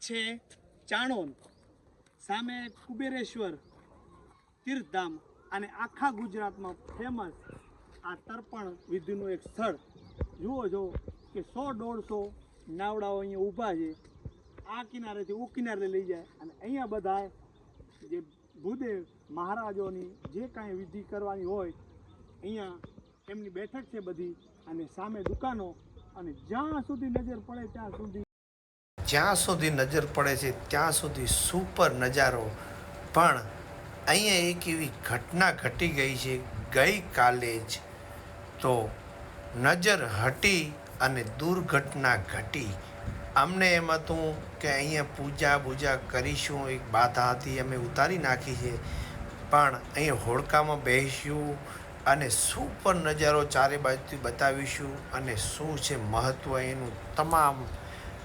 છે ચાણોદ સામે કુબેરેશ્વર તીર્થધામ અને આખા ગુજરાતમાં ફેમસ આ તર્પણ વિધિનું એક સ્થળ. જુઓ છો કે સો દોઢસો નાવડાઓ અહીંયા ઊભા છે. આ કિનારેથી ઓ કિનારે લઈ જાય અને અહીંયા બધા જે ભૂદેવ મહારાજોની જે કાંઈ વિધિ કરવાની હોય, અહીંયા એમની બેઠક છે બધી અને સામે દુકાનો અને જ્યાં સુધી નજર પડે ત્યાં સુધી જ્યાં સુધી નજર પડે છે, ત્યાં સુધી સુપર નજારો. પણ અહીંયા એક એવી ઘટના ઘટી ગઈ છે ગઈકાલે જ. તો નજર હટી અને દુર્ઘટના ઘટી. અમને એમ હતું કે અહીંયા પૂજા બૂજા કરીશું, એક બાધા હતી અમે ઉતારી નાખી છે. પણ અહીં હોડકામાં બેસીશું અને સુપર નજારો ચારે બાજુથી બતાવીશું અને શું છે મહત્ત્વ એનું તમામ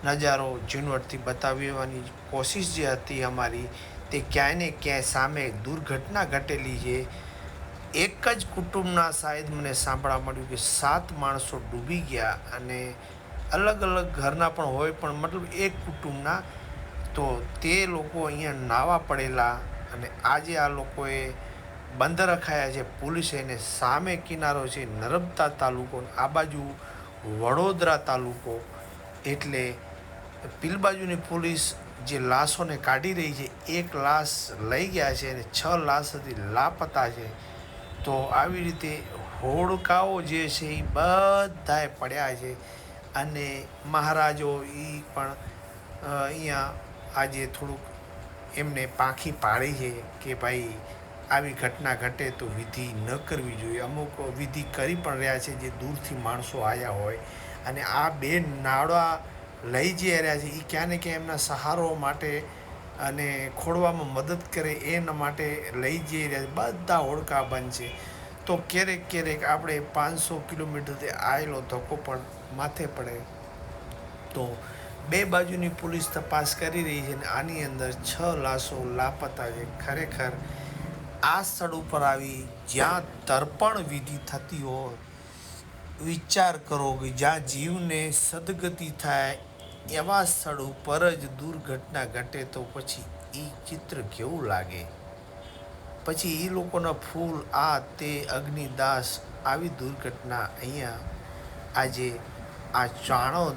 નજારો ઝીણવટથી બતાવવાની કોશિશ જે હતી અમારી, તે ક્યાંય ને ક્યાંય સામે દુર્ઘટના ઘટેલી છે. એક જ કુટુંબના સાહેબ મને સાંભળવા મળ્યું કે સાત માણસો ડૂબી ગયા અને અલગ અલગ ઘરના પણ હોય પણ મતલબ એક કુટુંબના, તો તે લોકો અહીંયા નાવા પડેલા અને આજે આ લોકોએ બંધ રખાયા છે. પોલીસે એને સામે કિનારો છે નર્મદા તાલુકો, આ બાજુ વડોદરા તાલુકો, એટલે પીલ બાજુની પોલીસ જે લાશોને કાઢી રહી છે, એક લાશ લઈ ગયા છે અને છ લાશ હતી લાપતા છે. તો આવી રીતે હોડકાઓ જે છે એ બધાએ પડ્યા છે અને મહારાજો એ પણ અહીંયા આજે થોડુંક એમને પાંખી પાડી છે કે ભાઈ આવી ઘટના ઘટે તો વિધિ ન કરવી જોઈએ. અમુક વિધિ કરી પણ રહ્યા છે જે દૂરથી માણસો આવ્યા હોય અને આ બે નાળા લઈ જઈ રહ્યા છે. એ ક્યાં ને ક્યાં એમના સહારો માટે અને ખોડવામાં મદદ કરે એના માટે લઈ જઈ રહ્યા છે. બધા હોડકા બંધ છે. તો ક્યારેક ક્યારેક આપણે પાંચસો કિલોમીટરથી આવેલો ધક્કો પણ માથે પડે. તો બે બાજુની પોલીસ તપાસ કરી રહી છે અને આની અંદર છ લાશો લાપતા છે. ખરેખર આ સ્થળ ઉપર આવી જ્યાં તર્પણ વિધિ થતી હોય, વિચાર કરો કે જ્યાં જીવને સદગતિ થાય એવા સ્થળ ઉપર જ દુર્ઘટના ઘટે તો પછી એ ચિત્ર કેવું લાગે? પછી એ લોકોના ફૂલ, આ તે અગ્નિદાસ આવી દુર્ઘટના અહીંયા આજે આ ચાણોદ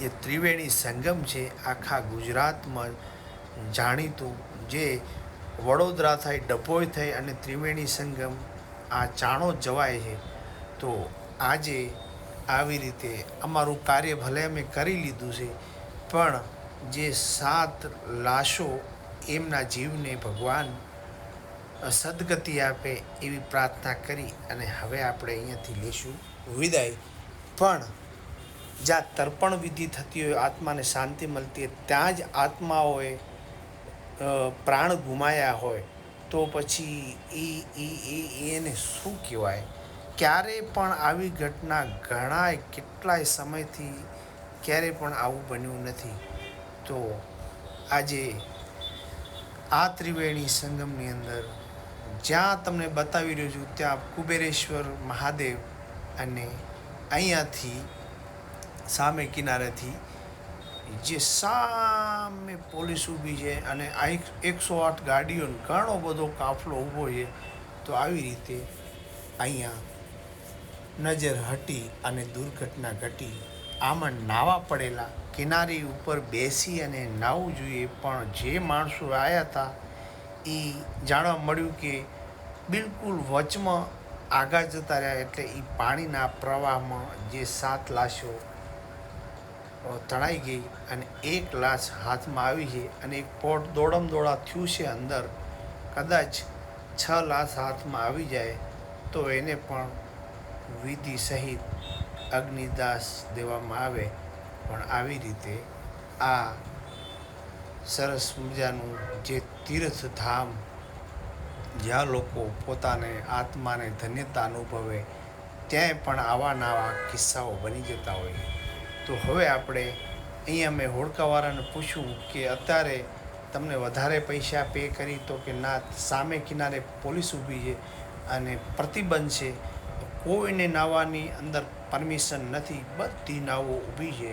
એ ત્રિવેણી સંગમ છે, આખા ગુજરાતમાં જાણીતું જે વડોદરા થાય, ડભોઈ થઈ અને ત્રિવેણી સંગમ આ ચાણોદ જવાય છે. તો આજે આવી રીતે અમારું કાર્ય ભલે અમે કરી લીધું છે, પણ જે સાત લાશો એમના જીવને ભગવાન સદગતિ આપે એવી પ્રાર્થના કરી અને હવે આપણે અહીંયાથી લેશું વિદાય. પણ જ્યાં તર્પણ વિધિ થતી હોય, આત્માને શાંતિ મળતી હોય, ત્યાં જ આત્માઓએ પ્રાણ ગુમાયા હોય, તો પછી એ એને શું કહેવાય? ક્યારે પણ આવી ઘટના ઘણાય કેટલાય સમયથી ક્યારે પણ આવું બન્યું નથી. તો આજે આ ત્રિવેણી સંગમની અંદર જ્યાં તમને બતાવી રહ્યો છું, ત્યાં કુબેરેશ્વર મહાદેવ અને અહીંયાથી સામે કિનારેથી જે સામે પોલીસ ઊભી છે અને આ એકસો આઠ ગાડીઓનો ઘણો બધો કાફલો ઊભો છે, તો આવી રીતે અહીંયા નજર હટી અને દુર્ઘટના ઘટી. આમાં નાવા પડેલા કિનારી ઉપર બેસી અને નાવું જોઈએ, પણ જે માણસો આવ્યા હતા એ જાણવા મળ્યું કે બિલકુલ વચમાં આગા જતા રહ્યા, એટલે એ પાણીના પ્રવાહમાં જે સાત લાશો તણાઈ ગઈ અને એક લાશ હાથમાં આવી છે અને એક પોટ દોડમ દોડા થયું છે અંદર. કદાચ છ લાશ હાથમાં આવી જાય તો એને પણ વિધિ સહિત અગ્નિદાસ દેવામાં આવે. પણ આવી રીતે આ સરસ મજાનું જે તીર્થધામ જ્યાં લોકો પોતાને આત્માને ધન્યતા અનુભવે ત્યાંય પણ આવા નવા કિસ્સાઓ બની જતા હોય. તો હવે આપણે અહીંયા મેં હોડકાવાળાને પૂછ્યું કે અત્યારે તમને વધારે પૈસા પે કરી તો કે ના, સામે કિનારે પોલીસ ઊભી છે અને પ્રતિબંધ છે કોઈને નાવાની અંદર પરમિશન નથી, બધી નાવો ઊભી છે.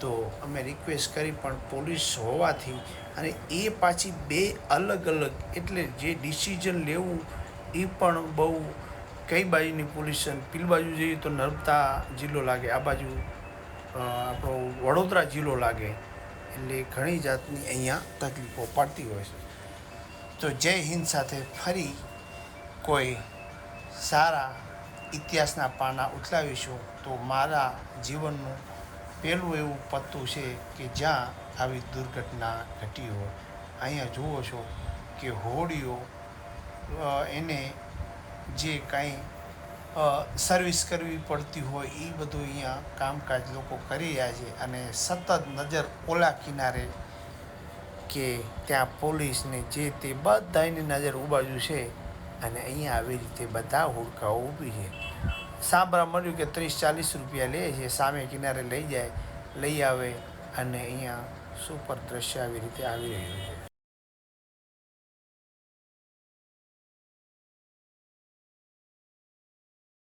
તો અમે રિક્વેસ્ટ કરી પણ પોલીસ હોવાથી અને એ પાછી બે અલગ અલગ, એટલે જે ડિસિઝન લેવું એ પણ બહુ કઈ બાજુની પોલીસ પીલ બાજુ જઈએ તો નર્મદા જિલ્લો લાગે, આ બાજુ આપણો વડોદરા જિલ્લો લાગે. એટલે ઘણી જાતની અહીંયા તકલીફો પડતી હોય છે. તો જય હિન્દ સાથે ફરી કોઈ સારા ઇતિહાસના પાના ઉથલાવીશું તો મારા જીવનનું પહેલું એવું પત્તું છે કે જ્યાં આવી દુર્ઘટના ઘટી હોય. અહીંયા જુઓ છો કે હોડીઓ એને જે કાંઈ સર્વિસ કરવી પડતી હોય એ બધું અહીંયા કામકાજ લોકો કરી રહ્યા છે અને સતત નજર ઓલા કિનારે કે ત્યાં પોલીસને જે તે બધાની નજર ઉબાજુ છે અને અહીંયા આવી રીતે બધા હુડકાઓ ઊભી છે. સાંભળવા મળ્યું કે ત્રીસ ચાલીસ રૂપિયા લે છે, સામે કિનારે લઈ જાય, લઈ આવે અને અહીંયા સુપર દ્રશ્ય આવી રીતે આવી રહ્યું છે.